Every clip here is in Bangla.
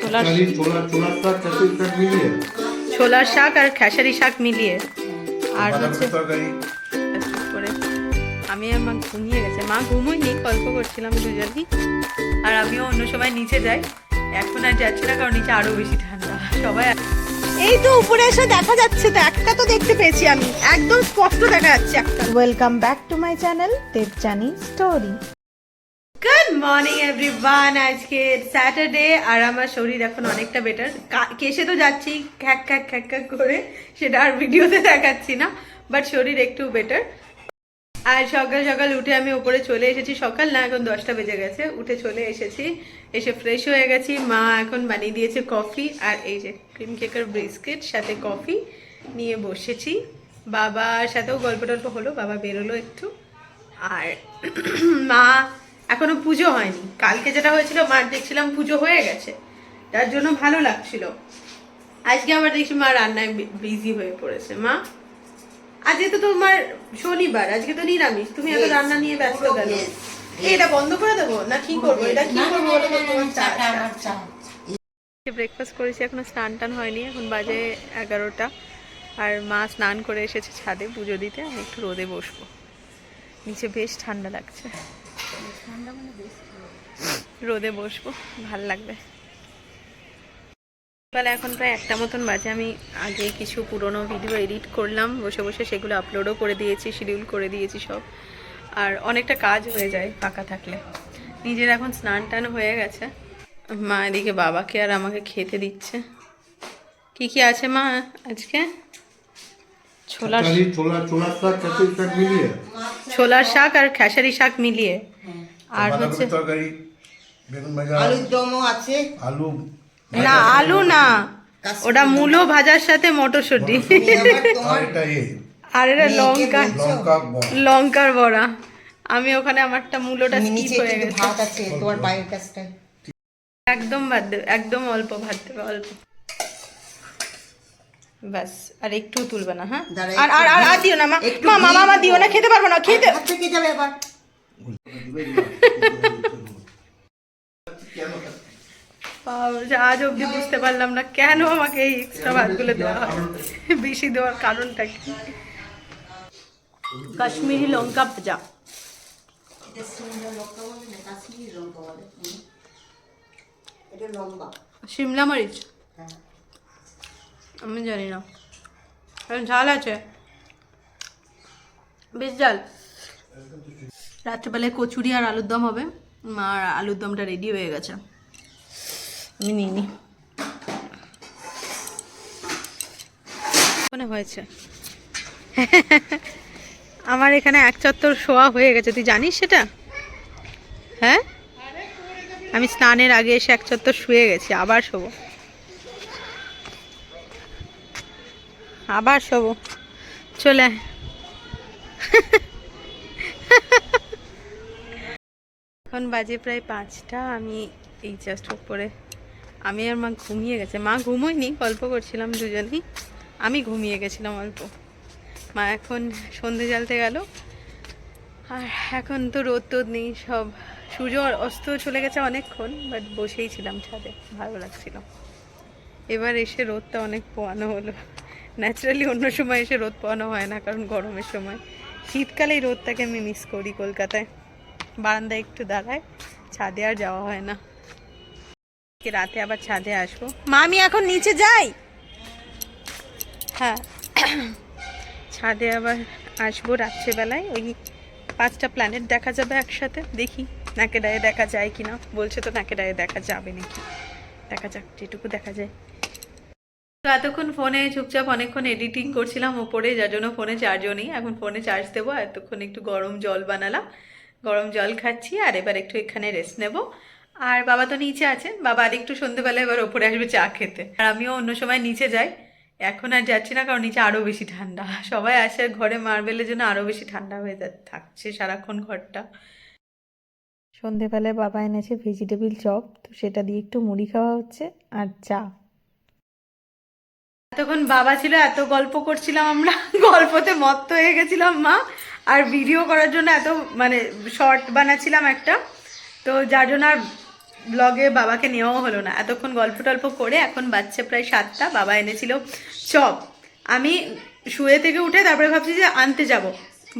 ছোলার ছোলার শাক আর খেসারি শাক মিলিয়ে। আর হচ্ছে করে আমি মা ঘুমিয়ে গেছে। মা ঘুমোয়নি গল্প করছিলাম দুজনই। আর আমিও অন্য সময় নিচে যাই। এখন আর যাচ্ছি না কারণ নিচে আরও বেশি ঠান্ডা। সবাই এই তো উপরে এসে দেখা যাচ্ছে তো একটা তো দেখতে পেয়েছি আমি। একদম স্পষ্ট দেখা যাচ্ছে একটা। Welcome back to my channel Debjani story good morning everyone আজকে স্যাটারডে আর আমার শরীর এখন অনেকটা বেটার কেসে তো যাচ্ছি, খ্যাক খ্যাক খ্যাক খ্যাক করে। সেটা আর ভিডিওতে দেখাচ্ছি না বাট শরীর একটু বেটার আর সকাল সকাল উঠে আমি উপরে চলে এসেছি। সকাল না, এখন দশটা বেজে গেছে। উঠে চলে এসেছি, এসে ফ্রেশ হয়ে গেছি। মা এখন বানিয়ে দিয়েছে কফি আর এই যে ক্রিম কেকের বিস্কিট সাথে কফি নিয়ে বসেছি। বাবার সাথেও গল্প টল্প হলো, বাবা বেরোলো একটু। আর মা এখনও পুজো হয়নি। কালকে যেটা হয়েছিল মার দেখছিলাম পুজো হয়ে গেছে। তার জন্য ভালো লাগছিল। আজকে আবার দেখছি মা রান্নায় বিজি হয়ে পড়েছে। মা আজকে তো তোমার শনিবার আজকে তো নিরামিষ। তুমি এত রান্না নিয়ে ব্যস্ত কেন? এই, এটা বন্ধ করে দেবো? না কি করব? এটা কি করব ব্রেকফাস্ট করেছি এখনও স্নান টান হয়নি। এখন বাজে এগারোটা। আর মা স্নান করে এসেছে ছাদে পুজো দিতে। আমি একটু রোদে বসবো। নিচে বেশ ঠান্ডা লাগছে। রোদে বসবো ভালো লাগবে। সকালে এখন প্রায় একটা মতন বাজে আমি আগে কিছু পুরনো ভিডিও এডিট করলাম বসে বসে সেগুলো আপলোডও করে দিয়েছি শিডিউল করে দিয়েছি সব। আর অনেকটা কাজ হয়ে যায় ফাঁকা থাকলে। নিজের এখন স্নান টান হয়ে গেছে। মা এদিকে বাবাকে আর আমাকে খেতে দিচ্ছে। কি কি আছে মা আজকে? ছোলার ছোলার শাক আর খেসারি শাক মিলিয়ে। আর হচ্ছে তরকারি বেগুন ভাজা আলুর দমও আছে। আলু না আলু না ওটা মূলো ভাজার সাথে মটরশুঁটি। আর এটা এটা লঙ্কা লঙ্কা লঙ্কার বড়া। আমি ওখানে আমারটা মূলোটা স্কিপ হয়ে গেছে। ভাত আছে তোমার পায়ের কাছটায় একদম ভাত দেবে একদম অল্প ভাত দেবে অল্প। ব্যাস আর একটু তুলবে না হ্যাঁ? আর আর আর দিও না মা একটু মা মা দিয়ে মা দিবো। দিও না খেতে পারব না খেতে থেকে যাবে আবার। আজ অবধি বুঝতে পারলাম না কেন আমাকে এই এক্সট্রা ভাতগুলো দেওয়া হয়। বেশি দেওয়ার কারণটা কি? কাশ্মীরি লঙ্কা ভাজা। শিমলা মরিচ? আমি জানি না। ঝাল আছে? বেশ ঝাল। রাত্রেবেলায় কচুরি আর আলুর দম হবে। আর আলুর দমটা রেডি হয়ে গেছে। আমি নিই নি। মনে হয়েছে। আমার এখানে এক চত্বর শোয়া হয়ে গেছে। তুই জানিস সেটা? হ্যাঁ? আমি স্নানের আগে এসে এক চত্বর শুয়ে গেছি। আবার শোবো। আবার শোবো। চলে এখন বাজে প্রায় পাঁচটা, আমি এই জাস্ট উপরে, আমি আর মা ঘুমিয়ে গেছে। মা ঘুমোয়নি, গল্প করছিলাম দুজনেই। আমি ঘুমিয়ে গেছিলাম অল্প। মা এখন সন্ধে জ্বালতে গেল। আর এখন তো রোদ টোদ নেই, সব সূর্য অস্ত চলে গেছে অনেকক্ষণ বাট বসেই ছিলাম ছাদে, ভালো লাগছিল। এবার এসে রোদটা অনেক পোয়ানো হলো। ন্যাচারালি অন্য সময় এসে রোদ পোয়ানো হয় না, কারণ গরমের সময়। শীতকালেই রোদটাকে আমি মিস করি কলকাতায়। বারান্দায় একটু দাঁড়ায়, ছাদে আর যাওয়া হয় না। রাতে আবার ছাদে আসব। মা আমি এখন নিচে যাই? হ্যাঁ। ছাদে আবার আসব রাত্রেবেলায়, ওই পাঁচটা প্ল্যানেট দেখা যাবে একসাথে, দেখি নাকে ডায়ে দেখা যায় কি না বলছে তো নাকে ডায়ে দেখা যাবে নাকি। দেখা যাক, যেটুকু দেখা যায়। তো এতক্ষণ ফোনে চুপচাপ অনেকক্ষণ এডিটিং করছিলাম ওপরে যার জন্য ফোনে চার্জও নেই। এখন ফোনে চার্জ দেবো এতক্ষণ একটু গরম জল বানালাম। গরম জল খাচ্ছি আর এবার একটু এখানে রেস্ট নেব। আর বাবা তো নিচে আছেন বাবা আর একটু সন্ধ্যেবেলা এবার ওপরে আসবে চা খেতে। আর আমিও অন্য সময় নিচে যাই। এখন আর যাচ্ছি না কারণ নিচে আরও বেশি ঠান্ডা। সবাই আসে ঘরে মার্বেলের জন্য আরও বেশি ঠান্ডা হয়ে থাকছে সারাক্ষণ ঘরটা। সন্ধেবেলায় বাবা এনেছে ভেজিটেবিল চপ তো সেটা দিয়ে একটু মুড়ি খাওয়া হচ্ছে আর চা। এতক্ষণ বাবা ছিল এত গল্প করছিলাম আমরা। গল্পতে মত্ত হয়ে গেছিলাম মা। আর ভিডিও করার জন্য এত মানে শর্ট বানাচ্ছিলাম একটা। তো যার জন্য আর ব্লগে বাবাকে নেওয়াও হলো না। এতক্ষণ গল্প টল্প করে এখন বাচ্চা প্রায় সাতটা, বাবা এনেছিল চপ। আমি শুয়ে থেকে উঠে তারপরে ভাবছি যে আনতে যাব।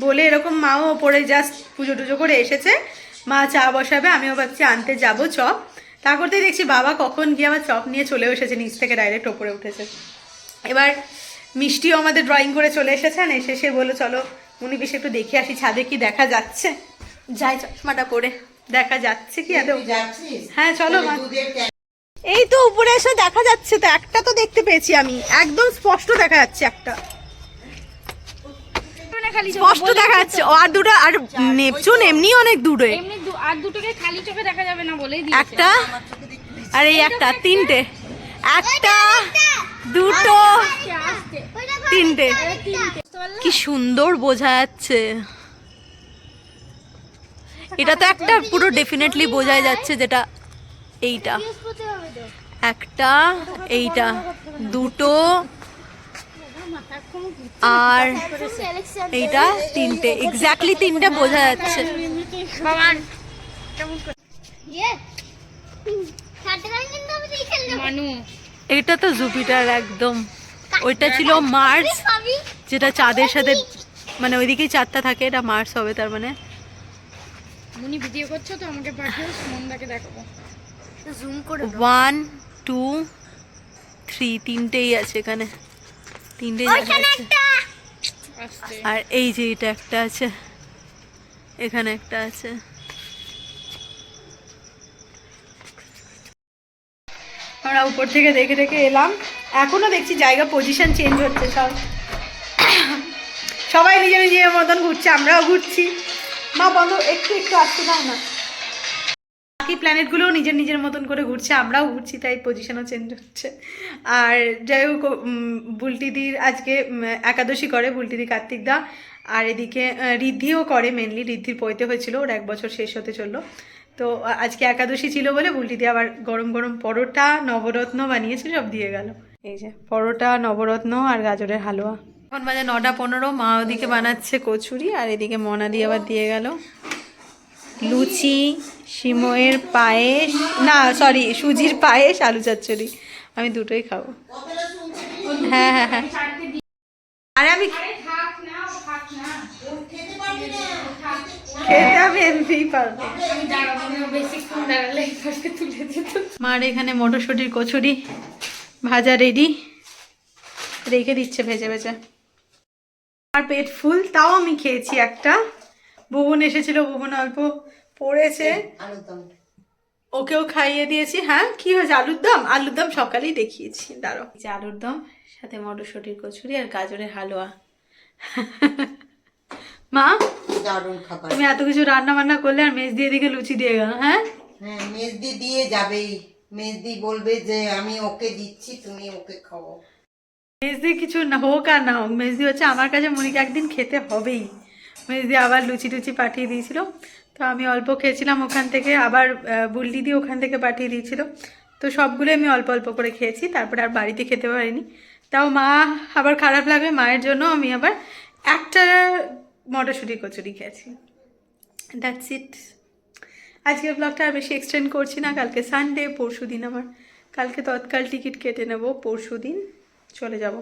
বলে এরকম মাও ওপরে জাস্ট পুজো টুজো করে এসেছে। মা চা বসাবে, আমিও ভাবছি আনতে যাব চপ। তা করতেই দেখছি বাবা কখন গিয়ে আমার চপ নিয়ে চলেও এসেছে, নিচ থেকে ডাইরেক্ট ওপরে উঠেছে। এবার মিষ্টিও আমাদের ড্রয়িং করে চলে এসেছেন, এসে সে বলল, চলো উনি বেশ একটু দেখে আসি ছাদে কি দেখা যাচ্ছে? যাই চশমাটা পরে দেখা যাচ্ছে কি? আদৌ হ্যাঁ, চলো, এই তো উপরে এসে দেখা যাচ্ছে তো একটা তো দেখতে পেয়েছি আমি। একদম স্পষ্ট দেখা যাচ্ছে একটা। স্পষ্ট দেখা যাচ্ছে। ও আর দুটো আর নেপচুন এমনি অনেক দূরে। এমনি আর দুটোকে খালি চোখে দেখা যাবে না বলেই দিয়েছে। একটা? আর এই একটা তিনটে। একটা? দুটো তিনটে। কি সুন্দর বোঝা যাচ্ছে। এটা তো একটা পুরো ডেফিনেটলি বোঝাই যাচ্ছে যেটা এইটা। একটা এইটা দুটো আর এইটা তিনটে। এক্স্যাক্টলি তিনটে বোঝা যাচ্ছে। ইয়ে মানু। এটা তো জুপিটার একদম। ওইটা ছিল মার্স আমি যেটা চাঁদের সাথে মানে ওইদিকেই চাঁদটা থাকে এটা মার্স হবে তার মানে। মুনি ভিডিও করছ তো আমাকে পাঠিও সুমনদাকে দেখাবো। জুম করে ওয়ান টু থ্রি তিনটেই আছে এখানে। তিনটেই আর এই যে এটা একটা আছে। এখানে একটা আছে। আমরা উপর থেকে দেখে দেখে এলাম। এখনও দেখছি জায়গা পজিশন চেঞ্জ হচ্ছে সব। সবাই নিজের নিজের মতন ঘুরছে আমরাও ঘুরছি। মা বন্ধ একটু একটু আসতে দাও না। বাকি প্ল্যানেটগুলোও নিজের নিজের মতন করে ঘুরছে আমরাও ঘুরছি তাই পজিশনও চেঞ্জ হচ্ছে। আর যাই হোক বুলটিদির আজকে একাদশী করে বুলটিদি কার্তিক দা আর এদিকে আহ, ঋদ্ধিও করে মেনলি ঋদ্ধির পৈতে হয়েছিল ওর এক বছর শেষ হতে চলল। তো আজকে একাদশী ছিল বলে বুলটিদি আবার গরম গরম পরোটা নবরত্ন বানিয়েছে সব দিয়ে গেল। এই যে পরোটা নবরত্ন আর গাজরের হালুয়া। এখন বাজে নটা পনেরো মা ওদিকে বানাচ্ছে কচুরি আর এদিকে মনাদি আবার দিয়ে গেল লুচি সিময়ের পায়েস না সরি সুজির পায়েস আলু চচ্চড়ি। আমি দুটোই খাব। হ্যাঁ হ্যাঁ হ্যাঁ। আরে আমি খেতে আমি এমনিই পারব। মার এখানে মটরশুঁটির কচুরি ভাজা রেডি। রেখে দিচ্ছে ভেজে ভেজে। আর পেট ফুল তাও আমি খেয়েছি একটা। ভুবন এসেছিল ভুবন অল্প পড়েছে। ওকেও খাইয়ে দিয়েছি। হ্যাঁ কি হয়েছে? আলুর দম? আলুর দম সকালেই দেখিয়েছি। দাঁড়ো এই যে আলুর দম সাথে মটরশুঁটির কচুরি আর গাজরের হালুয়া। মা দারুণ খাবার। তুমি এত কিছু রান্না বান্না করলে আর মেজ দিয়ে দিকে লুচি দিয়ে গেল হ্যাঁ? হ্যাঁ মেজদি দিয়ে যাবেই। মেজদি বলবে যে আমি ওকে দিচ্ছি তুমি ওকে খাও মেজদি কিছু না হোক আর না হোক, মেজদি হচ্ছে আমার কাছে মনিকে একদিন খেতে হবেই। মেজদি আবার লুচি টুচি পাঠিয়ে দিয়েছিল। তো আমি অল্প খেয়েছিলাম ওখান থেকে, আবার বুল্লি দিয়ে ওখান থেকে পাঠিয়ে দিয়েছিল। তো সবগুলো আমি অল্প অল্প করে খেয়েছি, তারপরে আর বাড়িতে খেতে পারিনি। তাও মা আবার খারাপ লাগবে, মায়ের জন্য আমি আবার একটা মটরশুঁটি কচুরি খেয়েছি। দ্যাটস ইট আজকের ব্লগটা আর বেশি এক্সটেন্ড করছি না, কালকে সানডে পরশু দিন আমার কালকে তৎকাল টিকিট কেটে নেব পরশু দিন চলে যাব।